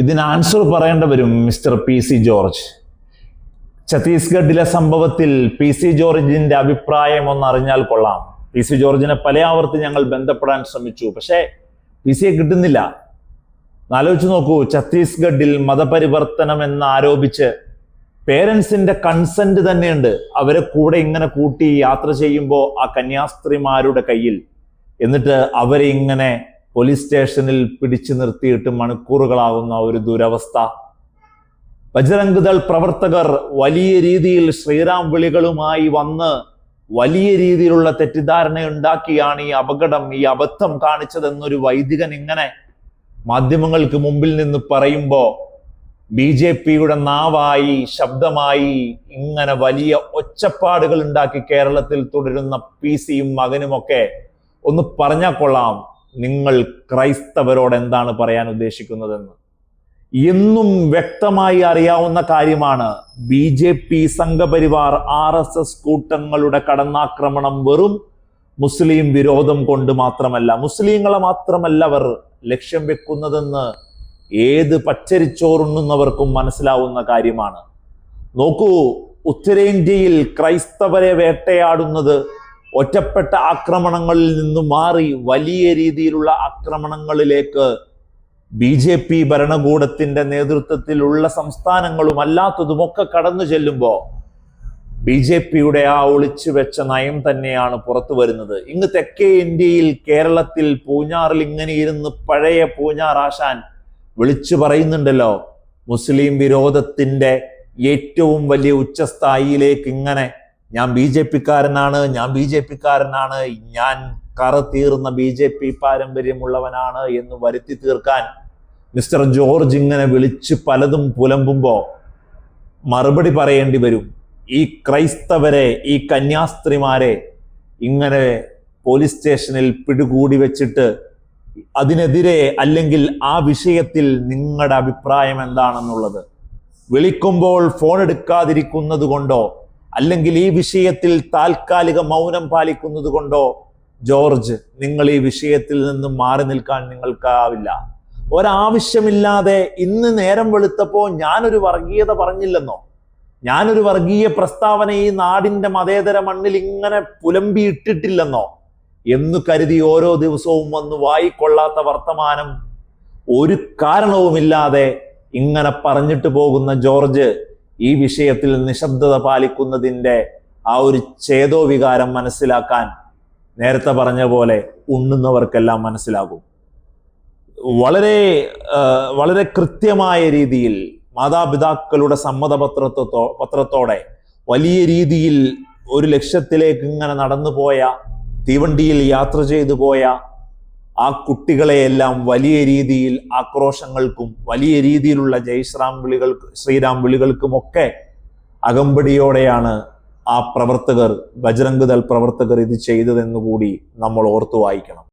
ഇതിന് ആൻസർ പറയേണ്ടി വരും മിസ്റ്റർ പി സി ജോർജ്. ഛത്തീസ്ഗഡിലെ സംഭവത്തിൽ പി സി ജോർജിന്റെ അഭിപ്രായം ഒന്നറിഞ്ഞാൽ കൊള്ളാം. പി സി ജോർജിനെ പല ആവർത്തി ഞങ്ങൾ ബന്ധപ്പെടാൻ ശ്രമിച്ചു. പക്ഷേ പി സിയെ കിട്ടുന്നില്ല. ആലോചിച്ച് നോക്കൂ ഛത്തീസ്ഗഡിൽ മതപരിവർത്തനം എന്ന് ആരോപിച്ച് പേരൻസിന്റെ കൺസെന്റ് തന്നെയുണ്ട്. അവരെ കൂടെ ഇങ്ങനെ കൂട്ടി യാത്ര ചെയ്യുമ്പോൾ ആ കന്യാസ്ത്രീമാരുടെ കയ്യിൽ. എന്നിട്ട് അവരെ ഇങ്ങനെ പോലീസ് സ്റ്റേഷനിൽ പിടിച്ചു നിർത്തിയിട്ട് മണിക്കൂറുകളാകുന്ന ഒരു ദുരവസ്ഥ. ബജരംഗ് ദൾ പ്രവർത്തകർ വലിയ രീതിയിൽ ശ്രീറാം വിളികളുമായി വന്ന് വലിയ രീതിയിലുള്ള തെറ്റിദ്ധാരണ ഉണ്ടാക്കിയാണ് ഈ അപകടം ഈ അബദ്ധം കാണിച്ചതെന്നൊരു വൈദികൻ ഇങ്ങനെ മാധ്യമങ്ങൾക്ക് മുമ്പിൽ നിന്ന് പറയുമ്പോൾ ബി ജെ പിയുടെ നാവായി ശബ്ദമായി ഇങ്ങനെ വലിയ ഒച്ചപ്പാടുകൾ ഉണ്ടാക്കി കേരളത്തിൽ തുടരുന്ന പി സിയും മകനുമൊക്കെ ഒന്ന് പറഞ്ഞാൽ കൊള്ളാം. നിങ്ങൾ ക്രൈസ്തവരോട് എന്താണ് പറയാൻ ഉദ്ദേശിക്കുന്നതെന്ന്? എന്നും വ്യക്തമായി അറിയാവുന്ന കാര്യമാണ് B J P Sangh Parivar R S S കൂട്ടങ്ങളുടെ കടന്നാക്രമണം വെറും മുസ്ലിം വിരോധം കൊണ്ട് മാത്രമല്ല മുസ്ലിങ്ങളെ മാത്രമല്ല അവർ ലക്ഷ്യം വെക്കുന്നതെന്ന് ഏത് പച്ചരിച്ചോറുണ്ണുന്നവർക്കും മനസ്സിലാവുന്ന കാര്യമാണ്. നോക്കൂ ഉത്തരേന്ത്യയിൽ ക്രൈസ്തവരെ വേട്ടയാടുന്നത് ഒറ്റപ്പെട്ട ആക്രമണങ്ങളിൽ നിന്ന് മാറി വലിയ രീതിയിലുള്ള ആക്രമണങ്ങളിലേക്ക് ബി ജെ പി ഭരണകൂടത്തിന്റെ നേതൃത്വത്തിലുള്ള സംസ്ഥാനങ്ങളും അല്ലാത്തതുമൊക്കെ കടന്നു ചെല്ലുമ്പോൾ ബി ജെ പിയുടെ ആ ഒളിച്ചു വെച്ച നയം തന്നെയാണ് പുറത്തു വരുന്നത്. ഇങ്ങ് തെക്കേ ഇന്ത്യയിൽ കേരളത്തിൽ പൂഞ്ഞാറിൽ ഇങ്ങനെ ഇരുന്ന് പഴയ പൂഞ്ഞാർ ആശാൻ വിളിച്ചു പറയുന്നുണ്ടല്ലോ മുസ്ലിം വിരോധത്തിന്റെ ഏറ്റവും വലിയ ഉച്ചസ്ഥായിയിലേക്ക് ഇങ്ങനെ ഞാൻ ബി ജെ പിക്കാരനാണ് ഞാൻ ബി ജെ പിക്കാരനാണ് ഞാൻ കറ തീർന്ന ബി ജെ പി പാരമ്പര്യമുള്ളവനാണ് എന്ന് വരുത്തി തീർക്കാൻ മിസ്റ്റർ ജോർജ് ഇങ്ങനെ വിളിച്ച് പലതും പുലമ്പുമ്പോൾ മറുപടി പറയേണ്ടി വരും. ഈ ക്രൈസ്തവരെ ഈ കന്യാസ്ത്രീമാരെ ഇങ്ങനെ പോലീസ് സ്റ്റേഷനിൽ പിടികൂടി വെച്ചിട്ട് അതിനെതിരെ അല്ലെങ്കിൽ ആ വിഷയത്തിൽ നിങ്ങളുടെ അഭിപ്രായം എന്താണെന്നുള്ളത് വിളിക്കുമ്പോൾ ഫോൺ എടുക്കാതിരിക്കുന്നത് കൊണ്ടോ അല്ലെങ്കിൽ ഈ വിഷയത്തിൽ താൽക്കാലിക മൗനം പാലിക്കുന്നത് കൊണ്ടോ? ജോർജ് നിങ്ങൾ ഈ വിഷയത്തിൽ നിന്ന് മാറി നിൽക്കാൻ നിങ്ങൾക്കാവില്ല. ഒരാവശ്യമില്ലാതെ ഇന്ന് നേരം വെളുത്തപ്പോ ഞാനൊരു വർഗീയത പറഞ്ഞില്ലെന്നോ? ഞാനൊരു വർഗീയ പ്രസ്താവന ഈ നാടിന്റെ മതേതര മണ്ണിൽ ഇങ്ങനെ പുലമ്പി ഇട്ടിട്ടില്ലെന്നോ എന്ന് കരുതി ഓരോ ദിവസവും വന്ന് വായിക്കൊള്ളാത്ത വർത്തമാനം ഒരു കാരണവുമില്ലാതെ ഇങ്ങനെ പറഞ്ഞിട്ട് പോകുന്ന ജോർജ് ഈ വിഷയത്തിൽ നിശബ്ദത പാലിക്കുന്നതിന്റെ ആ ഒരു ചേതോ വികാരം മനസ്സിലാക്കാൻ നേരത്തെ പറഞ്ഞ പോലെ ഉണ്ണുന്നവർക്കെല്ലാം മനസ്സിലാകും. വളരെ വളരെ കൃത്യമായ രീതിയിൽ മാതാപിതാക്കളുടെ സമ്മതപത്രത്തോ പത്രത്തോടെ വലിയ രീതിയിൽ ഒരു ലക്ഷ്യത്തിലേക്ക് ഇങ്ങനെ നടന്നു പോയ തീവണ്ടിയിൽ യാത്ര ചെയ്തു പോയ ആ കുട്ടികളെയെല്ലാം വലിയ രീതിയിൽ ആക്രോശങ്ങൾക്കും വലിയ രീതിയിലുള്ള ജയ്ശ്രാം വിളികൾക്ക് ശ്രീരാം വിളികൾക്കുമൊക്കെ അകമ്പടിയോടെയാണ് ആ പ്രവർത്തകർ ബജരംഗ് ദൾ പ്രവർത്തകർ ഇത് ചെയ്തതെന്നുകൂടി നമ്മൾ ഓർത്തു വായിക്കണം.